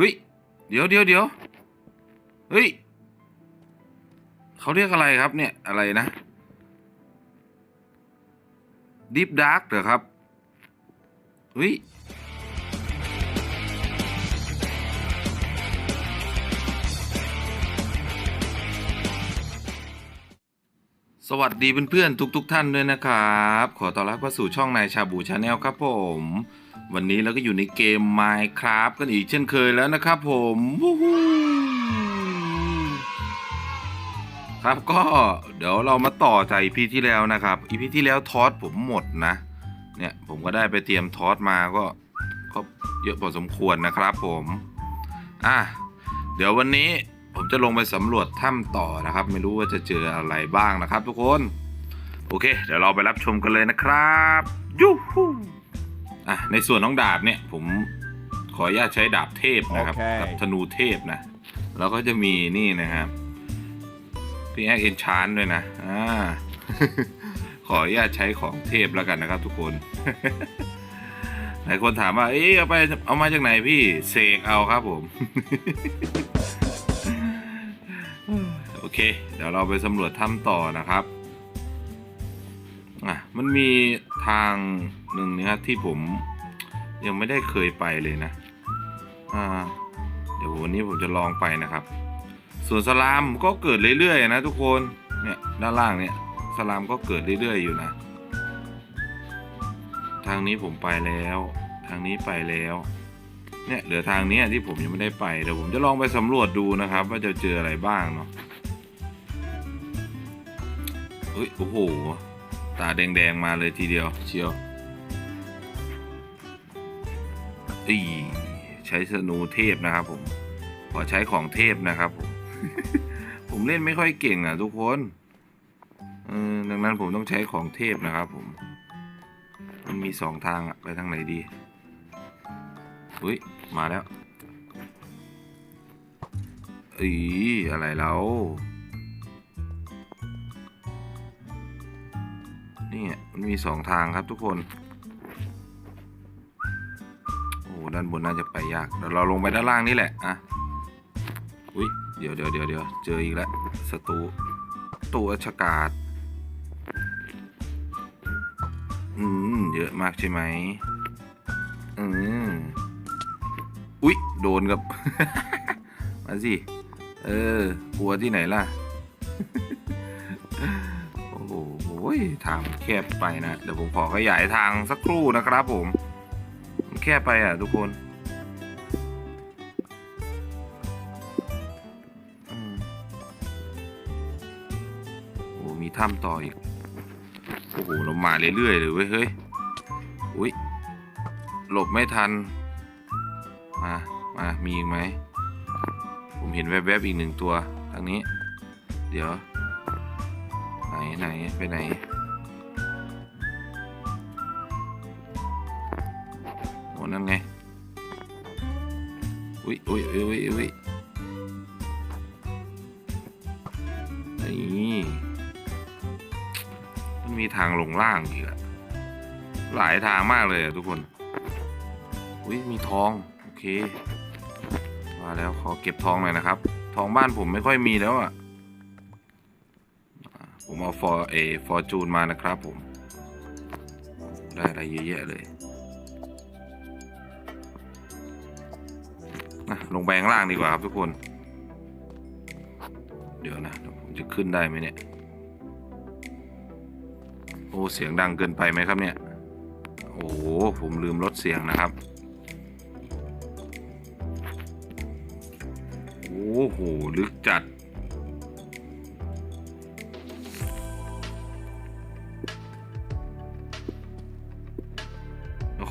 เฮ้ย เดี๋ยวเดี๋ยวเดี๋ยวเฮ้ยเขาเรียกอะไรครับเนี่ยอะไรนะดิฟดาร์กเหรอครับเฮ้ยสวัสดีเพื่อนๆทุกๆทท่านด้วยนะครับ ขอต้อนรับเข้าสู่ช่องนายชาบูชาแนลครับผม วันนี้เราก็อยู่ในเกม Minecraft กันอีกเช่นเคยแล้วนะครับผมครับก็เดี๋ยวเรามาต่อจากอีพีที่แล้วนะครับอีพีที่แล้วทอสผมหมดนะ เนี่ยผมก็ได้ไปเตรียมทอสมาก็ก็เยอะพอสมควรนะครับผมอะเดี๋ยววันนี้ผมจะลงไปสำรวจถ้ำต่อนะครับ ไม่รู้ว่าจะเจออะไรบ้างนะครับ ทุกคน โอเค เดี๋ยวเราไปรับชมกันเลยนะครับยูฮู อะในส่วนของดาบเนี่ยผมขออนุญาตใช้ดาบเทพนะครับโอเคกับธนูเทพนะ แล้วก็จะมีนี่นะครับพี่แอคเอนชานด้วยนะอ่าขออนุญาตใช้ของเทพแล้วกันนะครับทุกคน หลายคนถามว่า เอ๊ะเอาไปเอามาจากไหนพี่เสกเอาครับผม โอเค เดี๋ยวเราไปสำรวจถ้ำต่อนะครับ อะ มันมีทาง หนึ่งนะครับที่ผมยังไม่ได้เคยไปเลยนะ อ่า เดี๋ยววันนี้ผมจะลองไปนะครับ ส่วนสลามก็เกิดเรื่อยๆนะทุกคน เนี่ยด้านล่างเนี่ยสลามก็เกิดเรื่อยๆอยู่นะ ทางนี้ผมไปแล้ว ทางนี้ไปแล้ว เนี่ยเหลือทางนี้ที่ผมยังไม่ได้ไป เดี๋ยวผมจะลองไปสำรวจดูนะครับ ว่าจะเจออะไรบ้างเนาะเฮ้ยโอ้โห ตาแดงๆมาเลยทีเดียวเชียว อีใช้สนูเทพนะครับผม ขอใช้ของเทพนะครับผม ผมเล่นไม่ค่อยเก่งอะทุกคนดังนั้นผมต้องใช้ของเทพนะครับผม มันมีสองทางอะไปทางไหนดีอุ้ย มาแล้วอีอะไรแล้วนี่มันมีสองทางครับทุกคน ด้านบนน่าจะไปยากเดี๋ยวเราลงไปด้านล่างนี่แหละอะอุ้ยเดี๋ยวเดี๋ยวเดี๋ยวเดี๋ยวเจออีกแล้วศัตรูตัวฉกาดอืมเยอะมากใช่ไหมอืมอุ๊ยโดนกับ มาสิ เออกลัวที่ไหนล่ะ โอ้โหทางแคบไปนะ เดี๋ยวผมขอขยายทางสักครู่นะครับผม บไปอะทุกคนอโอ้มีถ้ำต่ออีก โอ้โห เรามาเรื่อยๆเลยเว้ย เฮ้ย อุ้ย หลบไม่ทัน มา มา มีอีกไหม ผมเห็นแวบๆอีกหนึ่งตัว ทางนี้ เดี๋ยว ไหนไหนไปไหน อ้นั่นไง อุ้ยอุ้ยอุ้ยอุ้ยอุ้ยนี่มันมีทางลงล่างอีกอะหลายทางมากเลยอะทุกคน อุ้ยมีทอง โอเค มาแล้วขอเก็บทองหน่อยนะครับ ทองบ้านผมไม่ค่อยมีแล้วอะผมเอาฟอร์เอฟอร์จูนมานะครับผม ได้อะไรเยอะแยะเลย อะลงไปข้างล่างดีกว่าครับทุกคน เดี๋ยวนะผมจะขึ้นได้ไหมเนี่ย โอ้เสียงดังเกินไปไหมครับเนี่ย โอ้โหผมลืมลดเสียงนะครับ โอ้โหลึกจัด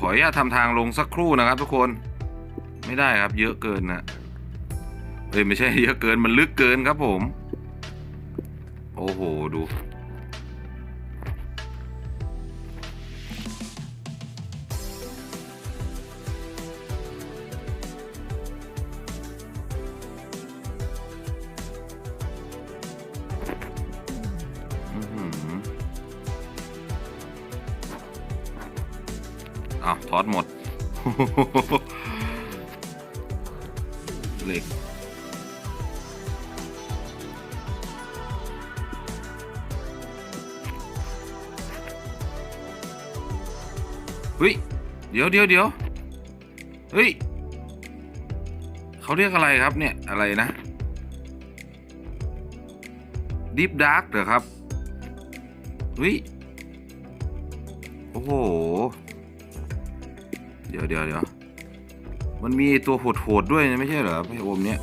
ขออนุญาตทำทางลงสักครู่นะครับทุกคน ไม่ได้ครับ เยอะเกินนะเอ้ยไม่ใช่เยอะเกินมันลึกเกินครับผม โอ้โหดูอ้าวทอดหมด เฮ้ย เดี๋ยวเดี๋ยวเดี๋ยวเฮ้ยเขาเรียกอะไรครับเนี่ยอะไรนะ Deep Dark เหรอครับเฮ้ยโอ้โห เดี๋ยวเดี๋ยวเดี๋ยวมันมีตัวโหดๆด้วยนะไม่ใช่เหรอไอ้โอมเนี่ย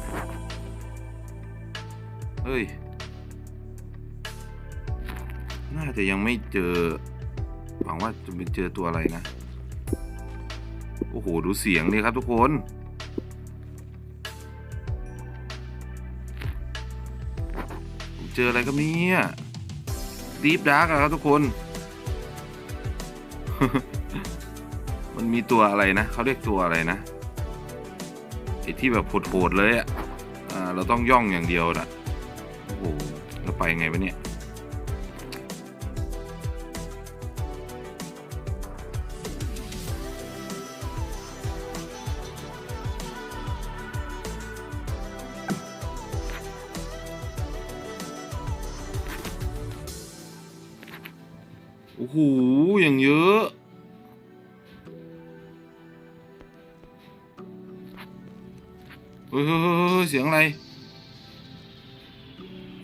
เฮ้ย น่าจะยังไม่เจอ หวังว่าจะไปเจอตัวอะไรนะ อ้โห ดูเสียงนี่ครับทุกคนผมเจออะไรครับเนี่ยดีฟดาร์กครับทุกคน มันมีตัวอะไรนะ เขาเรียกตัวอะไรนะไอ้ที่แบบโหดๆเลยอะ่ะอ่าเราต้องย่องอย่างเดียวนะโอ้โหแล้วไปไงวะเนี่ย โอ้โห อย่างเยอะเฮ้ยเฮ้ยเฮ้ยเสียงอะไร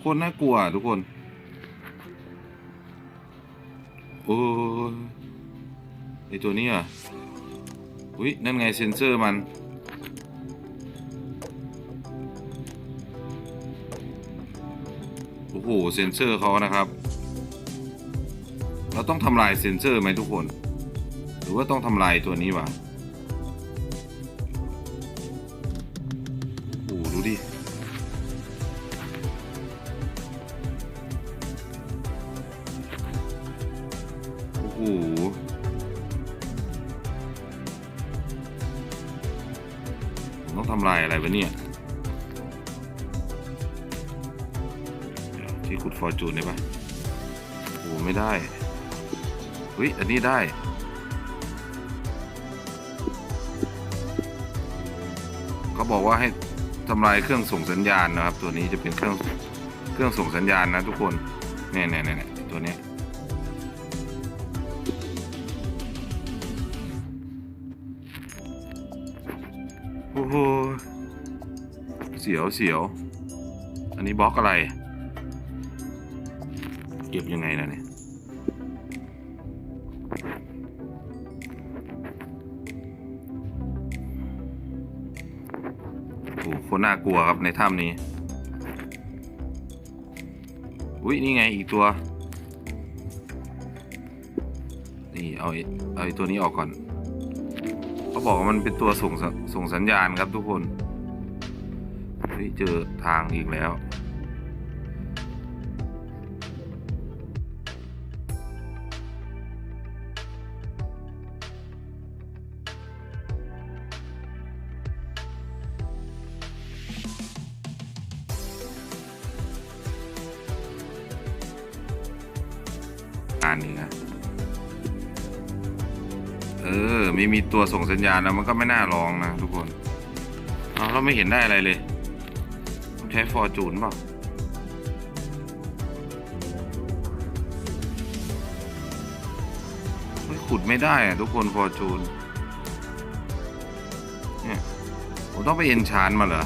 คนน่ากลัวทุกคน โอ้ยไอตัวนี้อะอุ้ยนั่นไงเซ็นเซอร์มันโอ้โห เซ็นเซอร์เขานะครับ เราต้องทำลายเซนเซอร์ไหมทุกคน หรือว่าต้องทำลายตัวนี้วะ เฮ้ยอันนี้ได้ เขาบอกว่าให้ทำลายเครื่องส่งสัญญาณนะครับ ตัวนี้จะเป็นเครื่องเครื่องส่งสัญญาณนะทุกคนเนี่ยเนี่ยเนี่ยตัวนี้โอ้โหเสียวเสียว อันนี้บล็อกอะไร เก็บยังไงนะเนี่ย โอ้โหโคนน่ากลัวครับในถ้ำนี้ อุ้ยนี่ไงอีกตัว นี่เอาไอ้เอาตัวนี้ออกก่อน เขาบอกว่ามันเป็นตัวส่งสส่งสัญญาณครับทุกคน เฮ้ยเจอทางอีกแล้ว เออไม่มีตัวส่งสัญญาณแล้วมันก็ไม่น่าลองนะทุกคนเอาเราไม่เห็นได้อะไรเลยใช้ฟอร์จูนเปล่าไม่ขุดไม่ได้อะทุกคนฟอร์จูนเนี่ยผมต้องไปเอ็นชานมาเหรอ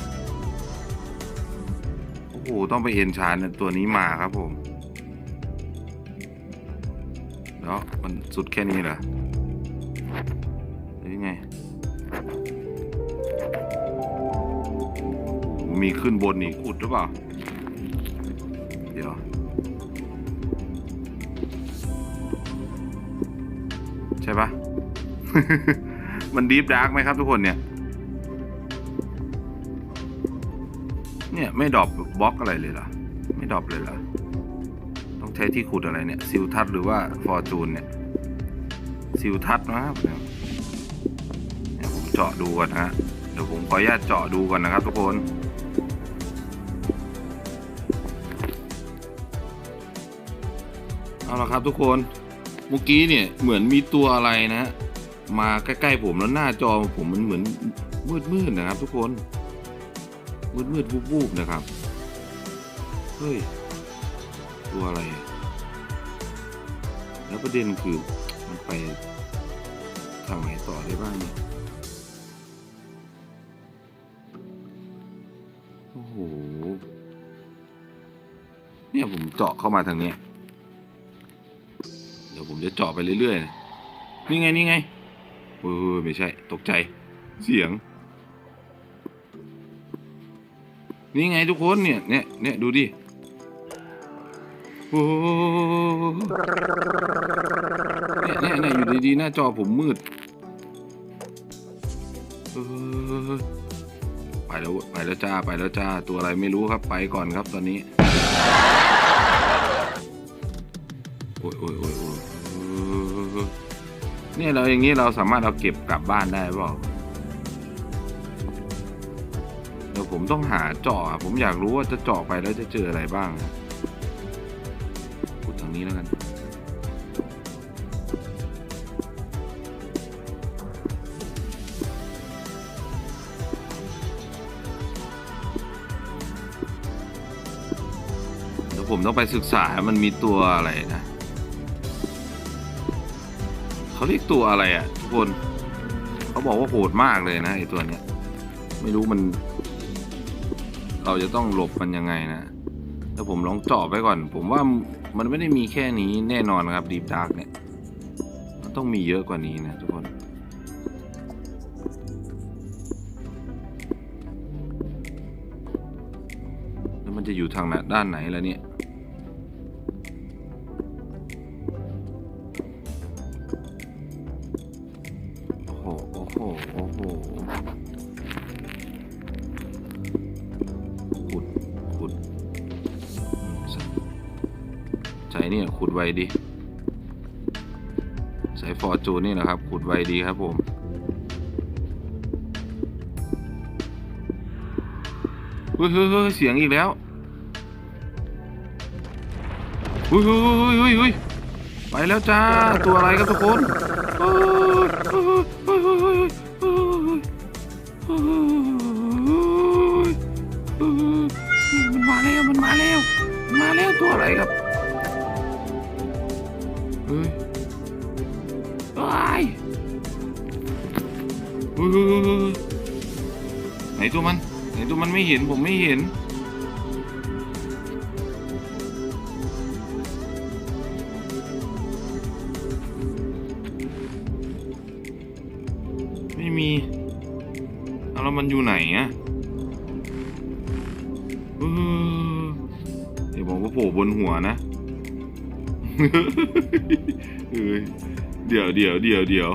โอ้โหต้องไปเอ็นชานตัวนี้มาครับผมแล้วมันสุดแค่นี้เหรอ มีขึ้นบนอีกอุดหรือเปล่า เดี๋ยว ใช่ปะมันดีฟดาร์กไหมครับทุกคนเนี่ย เนี่ยไม่ดรอปบล็อกอะไรเลยเหรอ ไม่ดรอปเลยเหรอ ต้องใช้ที่ขุดอะไรเนี่ย ซิลทัศหรือว่าฟอร์จูนเนี่ย ซิลทัศนะครับเนี่ยผมเจาะดูก่อนนะฮะเดี๋ยวผมขออนุญาตเจาะดูก่อนนะครับทุกคน เอาละครับทุกคนเมื่อกี้เนี่ยเหมือนมีตัวอะไรนะ มาใกล้ๆผมแล้วหน้าจอผมมันเหมือนมืดๆนะครับ ทุกคนมืดมืดวูบๆนะครับเฮ้ยตัวอะไรอะแล้วประเด็นคือมันไปทางไหนต่อได้บ้างเนี่ยโอ้โหเนี่ยผมเจาะเข้ามาทางเนี้ย ดี๋ยวผมจะเจาะไปเรื่อยๆ นี่ไงนี่ไงเออไม่ใช่ตกใจ เสียง นี่ไงทุกคนเนี่ยเนี่ยเนี่ยดูดิโอ้เนี่ยเนี่ยเนี่ยอยู่ดีๆ หน้าจอผมมืดไปแล้วไปแล้วจ้าไปแล้วจ้าตัวอะไรไม่รู้ครับไปก่อนครับตอนนี้ อ้ยโอ้ยโอ้ยโอ้ยนี่เราอย่างนี้เราสามารถเอาเก็บกลับบ้านได้เปล่าเดี๋ยวผมต้องหาเจาะอผมอยากรู้ว่าจะเจาะไปแล้วจะเจออะไรบ้างกดทางนี้แล้วกันผมต้องไปศึกษา มันมีตัวอะไรนะ เขาเรียกตัวอะไรอะทุกคนเขาบอกว่าโหดมากเลยนะไอตัวเนี้ย ไม่รู้มัน เราจะต้องหลบมันยังไงนะแต่ผมลองเจาะไปก่อน ผมว่ามันไม่ได้มีแค่นี้แน่นอนครับดีฟดาร์กเนี่ย มันต้องมีเยอะกว่านี้นะทุกคนแล้วมันจะอยู่ทางไหนด้านไหนแล้วเนี่ย ใช้เนี่ยขุดไวดีใช้ฟอร์จูนนี่นะครับ ขุดไวดีครับผมเฮ้ยเฮ้ยเฮ้ยเสียงอีกแล้วเฮ้ยเฮ้ยเฮ้ยเฮ้ยไปแล้วจ้า ตัวอะไรครับทุกคน ไหนตัวมัน ไหนตัวมันไม่เห็นผมไม่เห็น ไม่มีเอาแล้วมันอยู่ไหนอะเดี๋ยวผมก็โผล่บนหัวนะ เดี๋ยวเดี๋ยวเดี๋ยวเดี๋ยว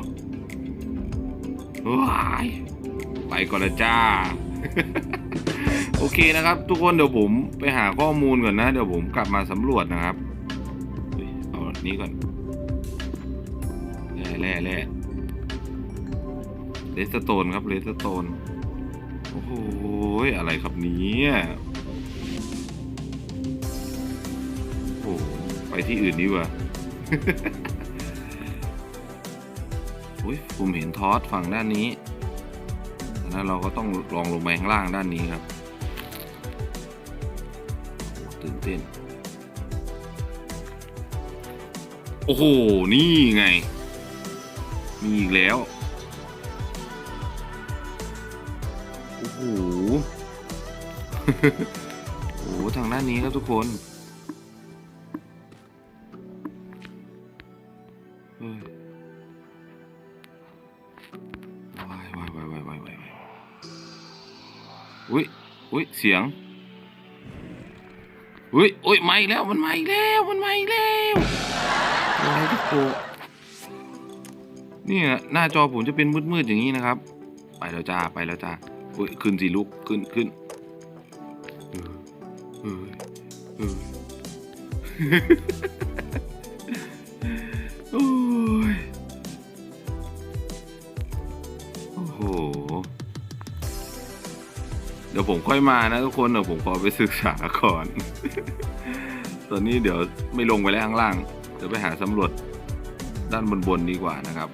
ว้ายไปก่อนละจ้า โอเคนะครับ ทุกคนเดี๋ยวผมไปหาข้อมูลก่อนนะ เดี๋ยวผมกลับมาสำรวจนะครับเอาอันนี้ก่อนแร่แร่แร่เลสโตนครับเลสโตนโอ้โหอะไรครับนี้โอ้โหไปที่อื่นดีกว่า อุ้ยผมเห็นทอสฝั่งด้านนี้แล้วเราก็ต้องลองลงไปข้างล่างด้านนี้ครับตื่นเต้น โอ้โห นี่ไง มีอีกแล้ว โอ้โห โอ้โห ทางด้านนี้ครับทุกคน อุ้ยเสียงอุ้ยอุ้ยมาอีกแล้วมันมาอีกแล้วมันมาอีกแล้วอะไรทุกโนี่หน้าจอผมจะเป็นมืดๆอย่างนี้นะครับ ไปแล้วจ้าไปแล้วจ้าอุ้ยขึ้นสิลุกขึ้นขึ้นเออเออ เดี๋ยวผมค่อยมานะทุกคนเดี๋ยวผมขอไปศึกษาก่อน ตอนนี้เดี๋ยวไม่ลงไปแล้วข้างล่างเดี๋ยวไปหาสำรวจด้านบนบนดีกว่านะครับ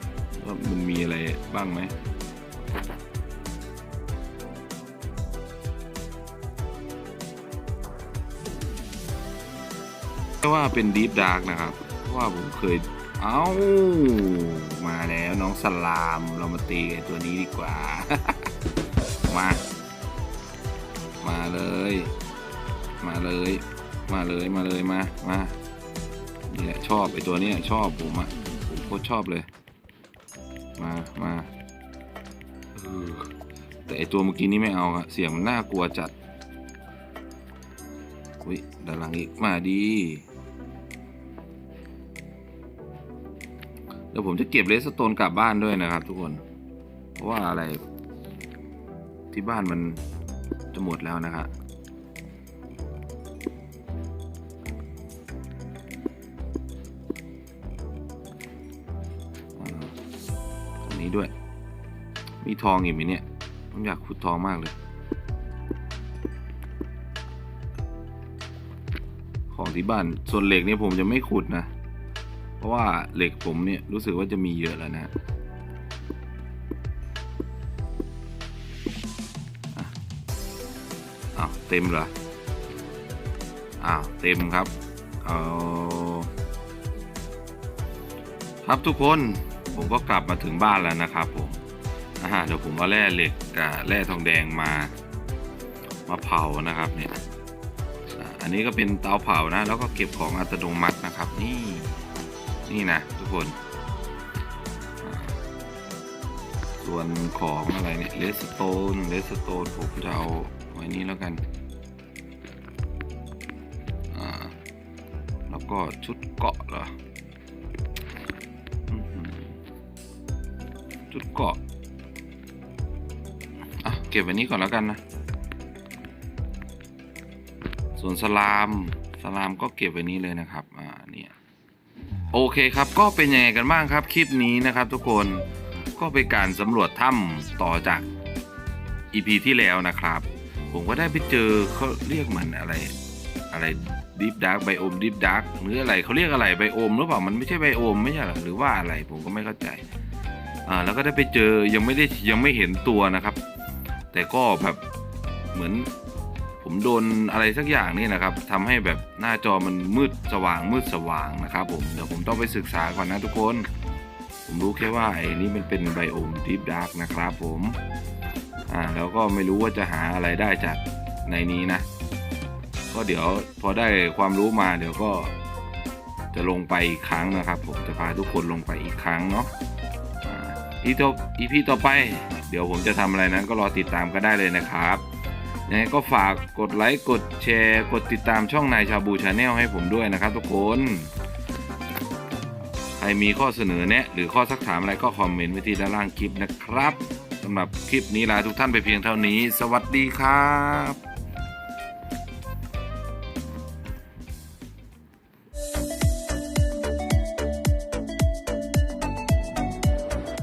ว่ามันมีอะไรบ้างไหมก็ว่าเป็นดีฟดาร์กนะครับเพราะว่าผมเคยเอา้ามาแล้วน้องสลามเรามาตีตัวนี้ดีกว่า มา มาเลยมาเลย มาเลยมาเลยมามานี่แหละชอบไอตัวเนี้ยชอบผมอะผมโคตรชอบเลย มามาเออแต่ไอตัวเมื่อกี้นี้ไม่เอาอะเสียงมันน่ากลัวจัดอุ้ยด้านหลังอีกมาดีเดี๋ยวผมจะเก็บเลสโตนกลับบ้านด้วยนะครับ ทุกคน เพราะว่าอะไรที่บ้านมันจะหมดแล้วนะครับ มีทองอีกไหมเนี่ย ผมอยากขุดทองมากเลย ของที่บ้าน ส่วนเหล็กเนี่ยผมจะไม่ขุดนะ เพราะว่าเหล็กผมเนี่ยรู้สึกว่าจะมีเยอะแล้วนะอ้าวเต็มเหรอ อ้าวเต็มครับ เอาครับทุกคนผมก็กลับมาถึงบ้านแล้วนะครับผม อ่าเดี๋ยวผมเอาแร่เหล็กกับแร่ทองแดงมา มาเผานะครับเนี่ยอันนี้ก็เป็นเตาเผานะ แล้วก็เก็บของอัตโนมัตินะครับ นี่นี่นะทุกคน ส่วนของอะไรเนี่ยเลสโตนเลสโตนผมจะเอาไว้นี้แล้วกันแล้วก็ชุดเกาะเหรอ ชุดเกาะ ก็บไว้นี้ก่อนแล้วกันนะ ส่วนสลามสลามก็เก็บไว้นี้เลยนะครับ อ่า เนี่ย โอเคครับ ก็เป็นยังไงกันบ้างครับ คลิปนี้นะครับ ทุกคน ก็เป็นการสำรวจถ้ำต่อจาก EP ที่แล้วนะครับ ผมก็ได้ไปเจอเขาเรียกมันอะไร อะไรดิฟดาร์กไบโอมดิฟดาร์กหรืออะไรเขาเรียกอะไรไบโอมหรือเปล่ามันไม่ใช่ไบโอมไม่ใช่หรอหรือว่าอะไรผมก็ไม่เข้าใจอ่าแล้วก็ได้ไปเจอยังไม่ได้ยังไม่เห็นตัวนะครับ แต่ก็แบบเหมือนผมโดนอะไรสักอย่างนี่นะครับทำให้แบบหน้าจอมันมืดสว่างมืดสว่างนะครับผมเดี๋ยวผมต้องไปศึกษาก่อนนะทุกคน ผมรู้แค่ว่าไอ้นี่มันเป็นไบโอมดีฟดาร์กนะครับผมอ่าแล้วก็ไม่รู้ว่าจะหาอะไรได้จากในนี้นะ ก็เดี๋ยวพอได้ความรู้มาเดี๋ยวก็จะลงไปอีกครั้งนะครับ ผมจะพาทุกคนลงไปอีกครั้งเนาะอีต่ออีพีต่อไป เดี๋ยวผมจะทำอะไรนั้นก็รอติดตามก็ได้เลยนะครับยังไงก็ฝากกดไลค์กดแชร์ กดติดตามช่องนายชาบูชาแนลให้ผมด้วยนะครับทุกคนใครมีข้อเสนอแนะ หรือข้อสักถามอะไรก็คอมเมนต์ไว้ที่ด้านล่างคลิปนะครับสำหรับคลิปนี้ลาทุกท่านไปเพียงเท่านี้ สวัสดีครับ